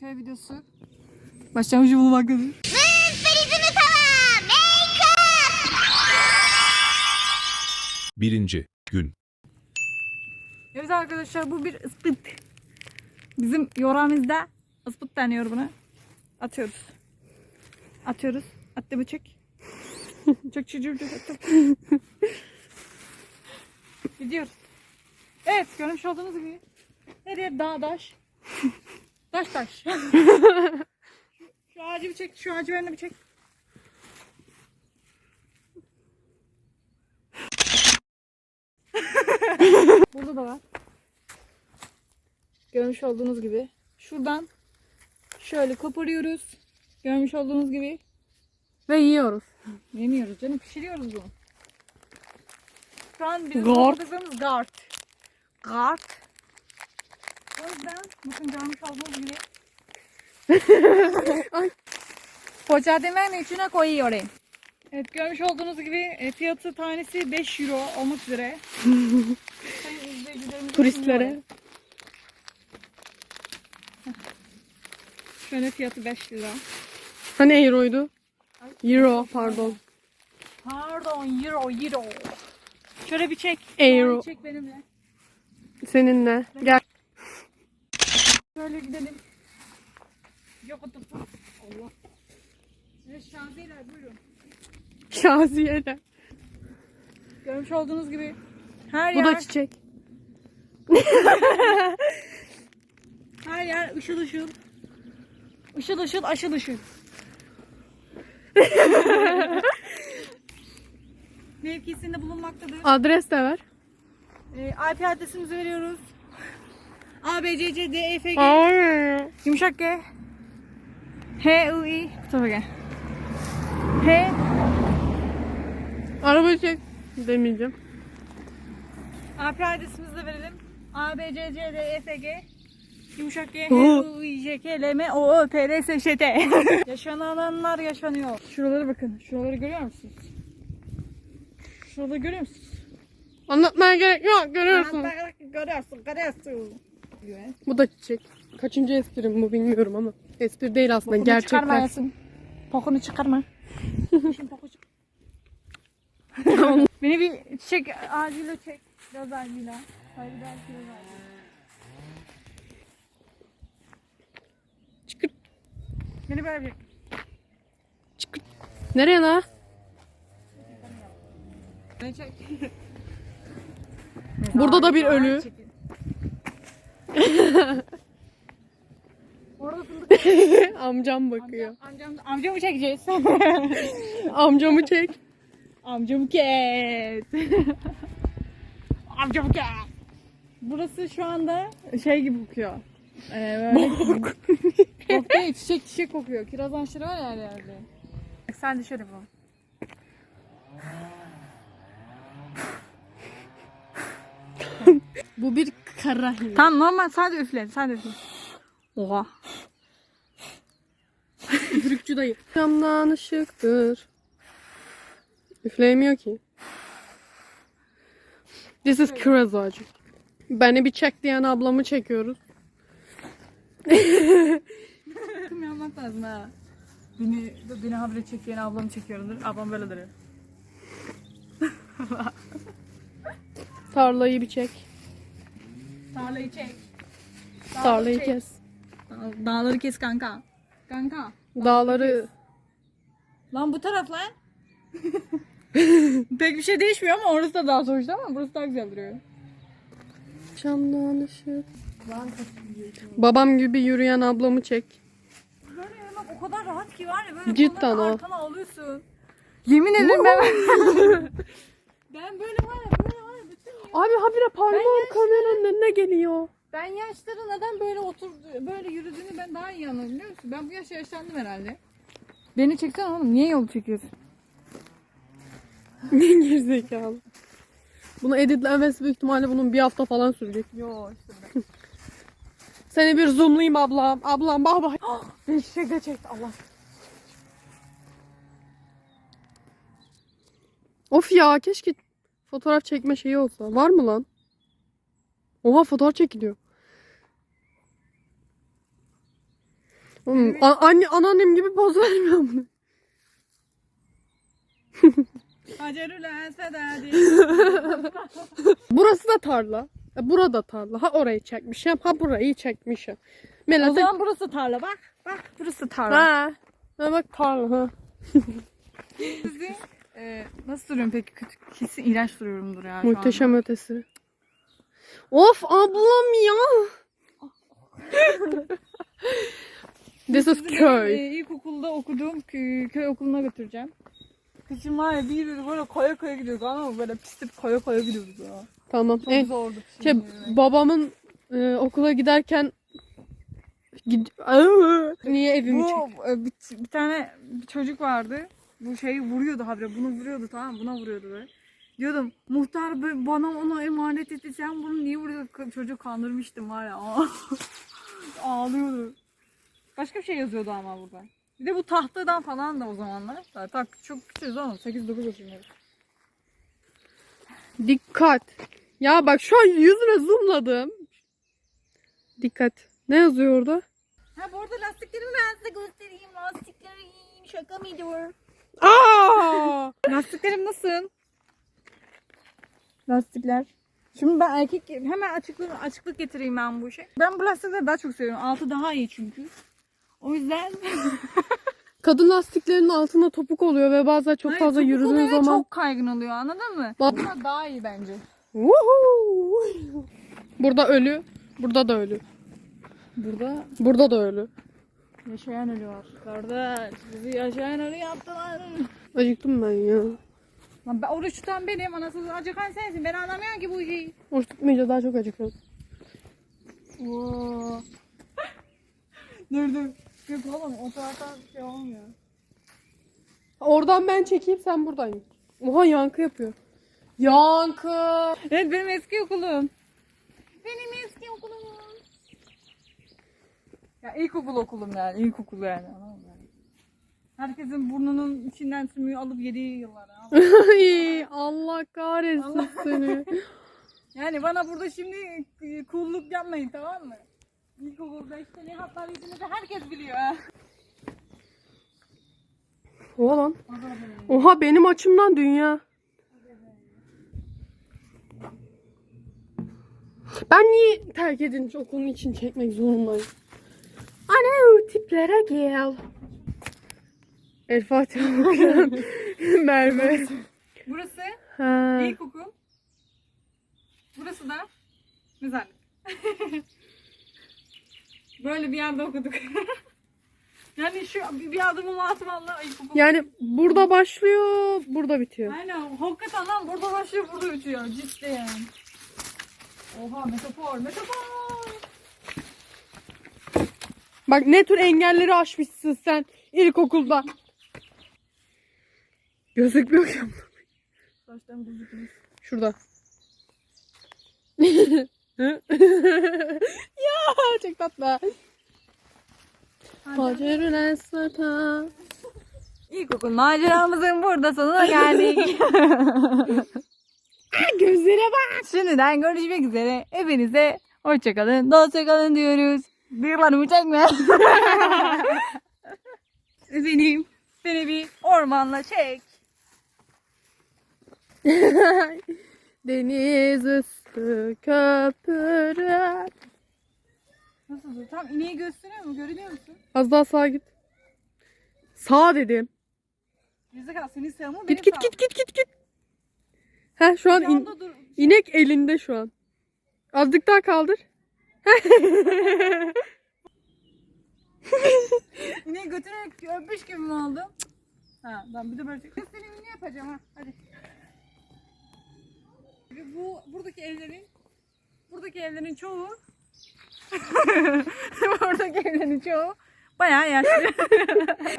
köy videosu. Başlangıcı bulmaktadır. Birinci gün. Evet arkadaşlar bu bir ıspıt. Bizim yoramızda ıspıt deniyor buna. Atıyoruz. Atıyoruz. Attı mı çek. Çek çocuğum çek. çek. Gidiyoruz. Evet görmüş olduğunuz gibi her yer dağ taş. Taş taş. şu, ağacı bir çek. Şu ağacı benimle bir çek. Burada da var. Görmüş olduğunuz gibi. Şuradan şöyle koparıyoruz. Görmüş olduğunuz gibi. Ve yiyoruz. Yemiyoruz canım pişiriyoruz bunu. Şu an bizim Gart. gart. Gart. O yüzden bakın görmüş olduğunuz gibi. Poğaçademenin içine koyuyorum. Evet görmüş olduğunuz gibi e, fiyatı tanesi 5 euro olmak üzere. Sayın izleyicilerimize Turistlere. sunuyorum. Şöyle fiyatı 5 lira. Hani euroydu? Euro pardon. Pardon euro euro. Şöyle bir çek. Euro. Çek benimle. Seninle. Gel. Şöyle gidelim. Yok otur. Allah. Evet şansiyeler buyurun. Şaziye'de. Görmüş olduğunuz gibi her Bu yer da çiçek. her yer ışıl ışıl. Işıl ışıl aşıl ışıl. Mevkisinde bulunmaktadır. Adres de ver. Ee, IP adresimizi veriyoruz. A, B, C, C, D, E, F, G. Ay. Yumuşak G. H, I, I. Bu tarafa gel. H, Araba çek. Demeyeceğim. AP adresimizi de verelim. A, B, C, C, D, E, F, G. Yumuşak G, H, Oh. I, J, K, L, M, O, Ö, P, R, S, Ş, T. Yaşananlar yaşanıyor. Şuraları bakın. Şuraları görüyor musunuz? Şuraları görüyor musunuz? Anlatmaya gerek yok. Görüyorsun. Görüyorsun, görüyorsun. Bu da çiçek. Kaçıncı esprim bu bilmiyorum ama. Espri değil aslında. Pokunu Gerçekler. çıkarmayasın. Pokunu çıkarma. Beni bir çek, acile çek. Biraz acile. Hayır biraz biraz acile. Çıkır. Beni böyle bir. Nereye la? Beni çek. Burada da bir ölü. Çekin. Orada fındık. Amcam bakıyor. Amcam, amcamı çekeceğiz. Amcamı çek. Amcamı kes. Amcamı kes. Burası şu anda şey gibi kokuyor. Ee, böyle Yok değil, çiçek çiçek kokuyor. Kiraz ağaçları var ya her yerde. Sen şöyle bak. Bu bir kara hindi. Tamam normal sadece üfle, sadece üfle. Oha. Üfürükçü dayı. Camdan ışıktır. Üfleyemiyor ki. This is kiraz. Beni bir çek diyen ablamı çekiyoruz. Kim yapmak lazım ha. Beni, beni habire çekiyen ablamı çekiyorumdur. Ablam böyle duruyor. Tarlayı bir çek. Tarlayı çek. Tarlayı çek. kes. Dağ- Dağları kes kanka. Kanka. Dağları Lan bu taraf lan. Pek bir şey değişmiyor ama orası da daha sonuçta ama burası daha güzel duruyor. camdan ışık. Babam gibi yürüyen ablamı çek. Böyle yürümek o kadar rahat ki var ya böyle Cidden kollarını o. arkana alıyorsun. Yemin ederim ben Ben böyle var ya böyle var ya bütün ya. Abi habire parmağım kameranın önüne geliyor. Ben yaşları neden böyle oturdu böyle yürüdüğünü ben daha iyi anladım biliyor musun? Ben bu yaşta yaşlandım herhalde. Beni çeksene oğlum niye yol çekiyorsun? Ne gerizekalı. Bunu editlemesi büyük ihtimalle bunun bir hafta falan sürecek. Yo işte ben. Seni bir zoomlayayım ablam. Ablam baba. Beni çiçekle çekti Allah. Of ya keşke fotoğraf çekme şeyi olsa. Var mı lan? Oha fotoğraf çekiliyor. Oğlum, a- anne anneannem gibi poz vermiyor mu? Hacerül hadi. Burası da tarla. E, Burada tarla. Ha orayı çekmişim. Ha burayı çekmişim. O Melete zaman burası tarla bak. Bak burası tarla. Ha. Ha bak tarla ha. Sizi e, nasıl duruyorum peki? Kötü, kesin iğrenç duruyorumdur ya. Muhteşem ötesi. Of ablam ya. This is Sizi köy. e, ilkokulda okuduğum köy, köy okuluna götüreceğim. Kışın var ya bir yürü böyle kaya kaya gidiyorduk ama böyle pislik kaya kaya gidiyorduk ya. Tamam. Çok E, zordu şey, yürümek. babamın e, okula giderken gid niye evimi çek? Bu e, bir, bir tane bir çocuk vardı. Bu şeyi vuruyordu habire. Bunu vuruyordu tamam? Buna vuruyordu böyle. Diyordum muhtar bana ona emanet etti. Sen bunu niye vuruyorsun? Çocuk kandırmıştım var ya. Ağlıyordu. Başka bir şey yazıyordu ama burada. Bir de bu tahtadan falan da o zamanlar. Zaten çok küçüğüz oğlum. 8-9 yaşındayız. Dikkat. Ya bak şu an yüzüne zoomladım. Dikkat. Ne yazıyor orada? Ha bu arada lastiklerimi ben size göstereyim. Lastiklerim şaka mıydı bu? Aa! Lastiklerim nasıl? Lastikler. Şimdi ben erkek hemen açıklık açıklık getireyim ben bu işe. Ben bu lastikleri daha çok seviyorum. Altı daha iyi çünkü. O yüzden Kadın lastiklerinin altında topuk oluyor ve bazen çok Hayır, fazla topuk yürüdüğün ve zaman çok kaygın oluyor anladın mı? Bak- Bunlar daha iyi bence. Woohoo! Burada ölü, burada da ölü. Burada Burada da ölü. Yaşayan ölü var. Kardeş bizi yaşayan ölü yaptılar. Acıktım ben ya. Lan ben oruç tutan benim anasız acıkan sensin. Ben anlamıyorum ki bu işi. Oruç tutmayınca daha çok acıkıyorum. Oo. dur dur. Yok oğlum o taraftan şey olmuyor. Oradan ben çekeyim sen buradan git. Oha yankı yapıyor. Yankı. Evet benim eski okulum. Benim eski okulum. Ya ilkokul okulum yani. ilkokul yani. anladın mı? Herkesin burnunun içinden sümüğü alıp yediği yıllar. Ay, Allah kahretsin Allah. seni. Yani bana burada şimdi e, kulluk yapmayın tamam mı? İlkokulda işte ne hatlar yüzünüzü herkes biliyor ha. Oha lan. Oha benim açımdan dünya. Ben niye terk edilmiş okulun için çekmek zorundayım? Ana tiplere gel. El Fatiha okuyan Merve. Burası Ha. ilkokul. Burası da mezarlık. Böyle bir yerde okuduk. yani şu bir bir adımımı atmamla ilkokul. Yani burada başlıyor, burada bitiyor. Aynen. Hakikaten lan burada başlıyor burada bitiyor. Ciddi yani. Oha metafor metafor. Bak ne tür engelleri aşmışsın sen ilkokulda. Gözükmüyor ki. Saçlarım gözükmüş. Şurada. ya çok tatlı. Hacerün esveta. İlkokul maceramızın burada sonuna geldik. Gözlere bak. Şimdiden görüşmek üzere. Hepinize hoşçakalın. Dostçakalın diyoruz. Bıyıklarımı çekme. Benim. Beni bir ormanla çek. Deniz üstü köpürür. Nasıl? Tam ineği gösteriyor mu? Görünüyor musun? Az daha sağa git. Sağ dedim. Gerizekalı senin sağ mı? Git benim git sağ git git git git. Heh şu an in- dur. inek elinde şu an. Azıcık daha kaldır. İneği götürerek öpmüş gibi mi oldum? Ha, ben bir de böyle göstereyim ne yapacağım ha. Hadi. Bu buradaki evlerin buradaki evlerin çoğu buradaki evlerin çoğu bayağı yaşlı.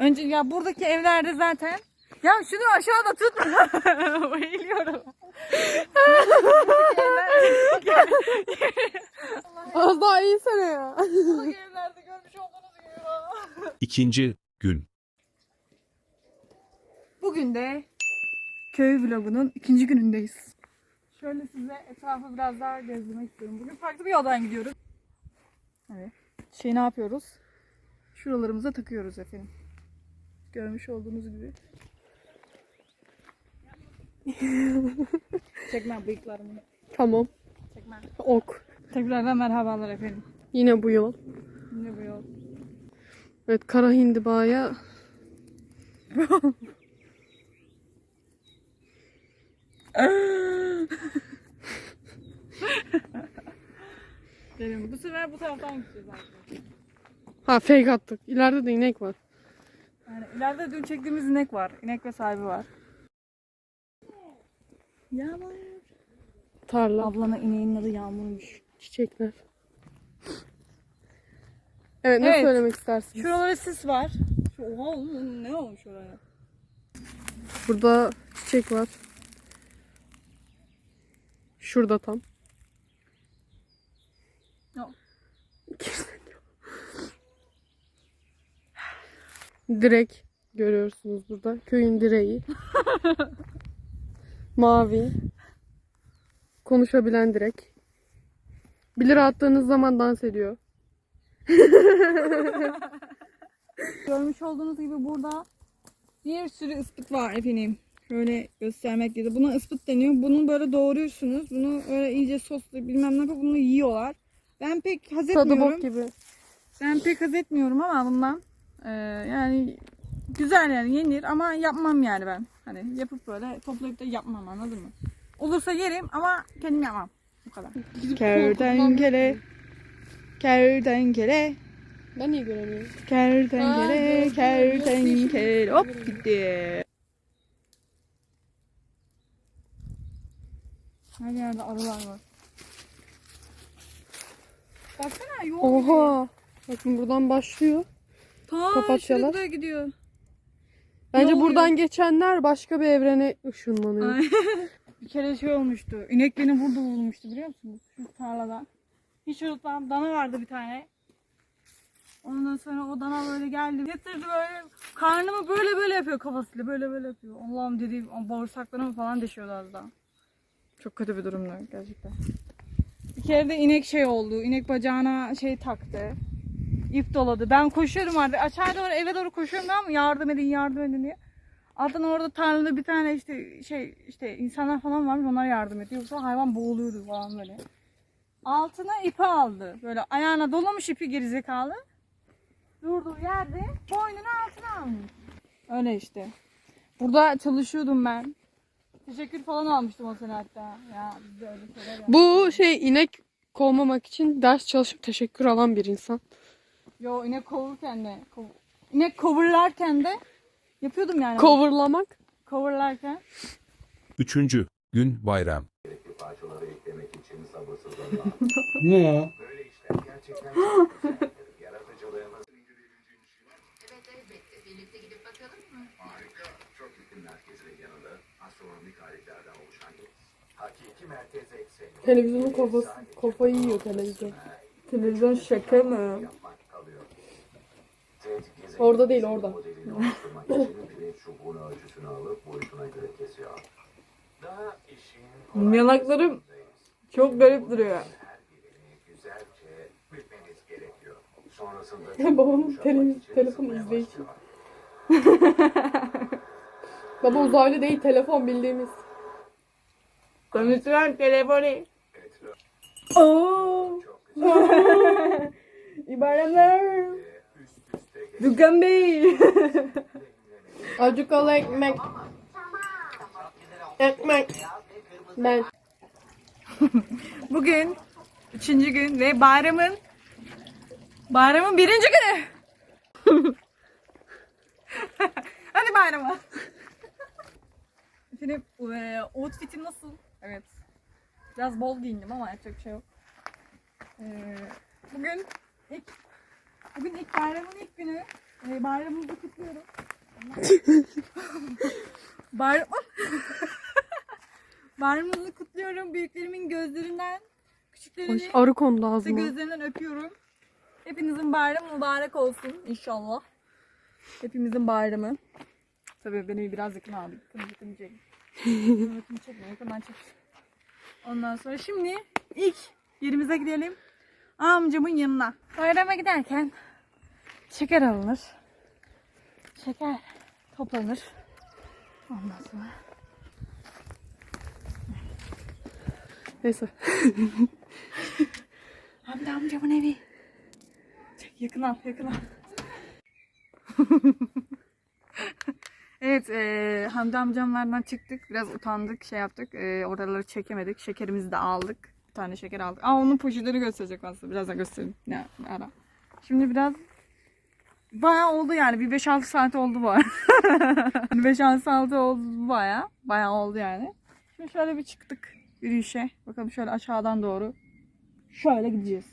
Önce ya buradaki evlerde zaten ya şunu aşağıda tut. Bayılıyorum. Az daha ya. evlerde görmüş olduğunuz gibi. ya. İkinci gün. Bugün de köy vlogunun ikinci günündeyiz. Şöyle size etrafı biraz daha gezdirmek istiyorum. Bugün farklı bir yoldan gidiyoruz. Evet. Şey ne yapıyoruz? şuralarımıza takıyoruz efendim. Görmüş olduğunuz gibi. Çekmem bıyıklarımı. Tamam. Çekmem. Ok. Tekrardan merhabalar efendim. Yine bu yol. Ne bu yol? Evet kara hindibaya Benim bu sefer bu taraftan gideceğiz artık. Ha fake attık. İleride de inek var. Yani ileride dün çektiğimiz inek var. İnek ve sahibi var. Yağmur. Tarla, Ablana ineğin adı Yağmur'muş. çiçekler. Evet ne Evet. söylemek istersiniz? Şuralara sis var. Şu, oha oğlum, ne olmuş oraya? Burada çiçek var. Şurada tam. Yok. Direk görüyorsunuz burada. Köyün direği. Mavi. Konuşabilen direk. 1 lira attığınız zaman dans ediyor. Görmüş olduğunuz gibi burada bir sürü ıspıt var efendim. Şöyle göstermek dedi. Buna ıspıt deniyor. Bunu böyle doğruyorsunuz. Bunu öyle iyice soslu bilmem ne yapıp bunu yiyorlar. Ben pek haz Tadı etmiyorum. bok gibi. Ben pek haz etmiyorum ama bundan. Ee, yani güzel yani yenir ama yapmam yani ben. Hani yapıp böyle toplayıp da yapmam anladın mı? Olursa yerim ama kendim yapmam. Bu kadar. Kertenkele. Kertenkele. Ben niye göremiyorum? Kertenkele, kertenkele. Hop gitti. Her yerde arılar var. Baksana yol. Oha. Bakın buradan başlıyor. Ta papatyalar. şuraya gidiyor. Bence buradan geçenler başka bir evrene ışınlanıyor. Ay. bir kere şey olmuştu. İnek beni burada vurmuştu biliyor musunuz? Şu tarlada. Hiç unutmam. Dana vardı bir tane. Ondan sonra o dana böyle geldi. Getirdi böyle karnımı böyle böyle yapıyor kafasıyla. Böyle böyle yapıyor. Allah'ım dedi bağırsaklarımı falan deşiyordu az daha. Çok kötü bir durumdu gerçekten. Bir kere de inek şey oldu. İnek bacağına şey taktı. İp doladı. Ben koşuyorum artık. Aşağı doğru eve doğru koşuyorum tamam mı? Yardım edin yardım edin diye. Ardından orada tarlada bir tane işte şey işte insanlar falan varmış onlar yardım ediyor. Yoksa hayvan boğuluyordu falan böyle. Altına ipi aldı. Böyle ayağına dolamış ipi gerizekalı. Durduğu yerde boynunu altına almış. Öyle işte. Burada çalışıyordum ben. Teşekkür falan almıştım o sene hatta. Ya bizde. Bu şey inek kovmamak için ders çalışıp teşekkür alan bir insan. Yo inek kovurken de. Kov... İnek kovurlarken de yapıyordum yani. Coverlamak. Kovurlarken. Üçüncü gün bayram. parçaları eklemek için sabırsızlanıyorum. Ne ya? Böyle işler gerçekten çok güzeldir. Yaratıcılığımız Evet elbette. Birlikte gidip bakalım mı? harika. Çok yakın merkezinin yanında astronomik aletlerden oluşan hakiki merkez ekseni Televizyonun kafası, kafayı yiyor televizyon. Televizyon şaka mı? Kesiyor. Daha işin Yanaklarım çok garip duruyor. Babamın için telefon izleyici. Baba uzaylı değil telefon bildiğimiz. Konuşulan telefonu. Oo. çok Dükkan Bey. Acıkalı ekmek. Ekmek. Ben. Bugün üçüncü gün ve bayramın bayramın birinci günü. Hadi bayrama. Efendim e, outfitim nasıl? Evet. Biraz bol giyindim ama yapacak bir şey yok. E, bugün ilk bugün ilk bayramın ilk günü. E, bayramımızı kutluyorum. Bayram Bayramımızı kutluyorum. Büyüklerimin gözlerinden, küçüklerimin arı kondu ağzıma. gözlerinden öpüyorum. Hepinizin bayramı mübarek olsun inşallah. Hepimizin bayramı. Tabii beni biraz yakın abi. Yakın yakın çek. Yakın çekme, yakından çek. Ondan sonra şimdi ilk yerimize gidelim. Amcamın yanına. Bayrama giderken Şeker alınır. Şeker toplanır. Ondan sonra. Neyse. Hamdi amcamın evi. Çek yakın al yakın al. evet e, Hamdi amcamlardan çıktık. Biraz utandık şey yaptık. E, oraları çekemedik. Şekerimizi de aldık. Tane şeker aldık. Aa onun poşetleri gösterecek aslında. Birazdan göstereyim. Ne ara. Şimdi biraz Bayağı oldu yani. Bir 5-6 saat oldu bu arada. 5-6 saat oldu bayağı. Bayağı oldu yani. Şimdi şöyle bir çıktık yürüyüşe. Bakalım şöyle aşağıdan doğru. Şöyle gideceğiz.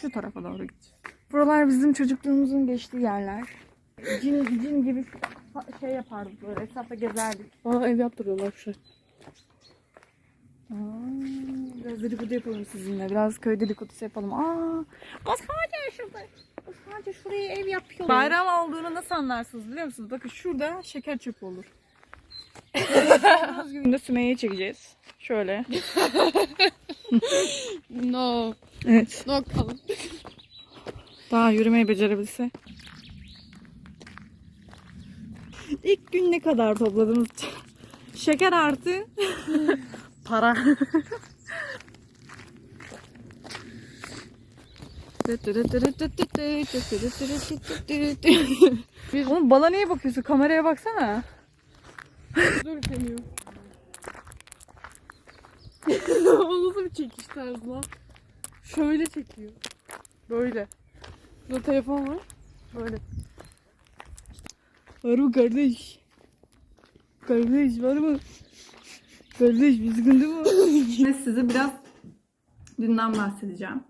Şu tarafa doğru gideceğiz. Buralar bizim çocukluğumuzun geçtiği yerler. Cin, cin gibi şey yapardık böyle etrafta gezerdik. Aa ev yaptırıyorlar şu. Aa, biraz dedikodu yapalım sizinle. Biraz köy dedikodusu yapalım. Aa, o sadece şurada. O sadece şuraya ev yapıyor. Bayram olduğunu nasıl anlarsınız biliyor musunuz? Bakın şurada şeker çöpü olur. Bugün Sümeyye'yi çekeceğiz. Şöyle. No. Evet. No kalın. Daha yürümeyi becerebilse. İlk gün ne kadar topladınız? Şeker artı para. Oğlum bana niye bakıyorsun? Kameraya baksana. Dur demiyorum. o nasıl bir çekiş tarzı lan? Şöyle çekiyor. Böyle. Burada telefon var. Böyle. Var mı kardeş? Kardeş var mı? Kardeş bir sıkıntı mı? Ben size biraz dünden bahsedeceğim.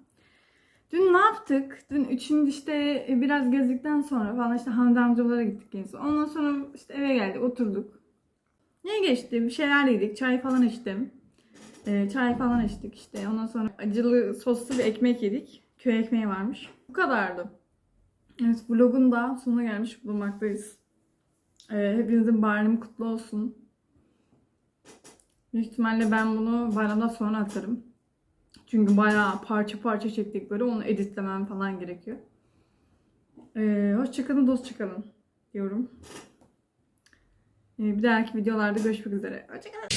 Dün ne yaptık? Dün üçüncü işte biraz gezdikten sonra falan işte Hamdi amcalara gittik en. Ondan sonra işte eve geldik oturduk. Ne geçti? Bir şeyler yedik. Çay falan içtim. Ee, çay falan içtik işte. Ondan sonra acılı soslu bir ekmek yedik. Köy ekmeği varmış. Bu kadardı. Evet vlogun da sonuna gelmiş bulunmaktayız. Ee, hepinizin bayramı kutlu olsun. Büyük ihtimalle ben bunu bayramdan sonra atarım. Çünkü bayağı parça parça çektik böyle. Onu editlemem falan gerekiyor. Ee, hoşçakalın, dostçakalın diyorum. Ee, bir dahaki videolarda görüşmek üzere. Hoşçakalın.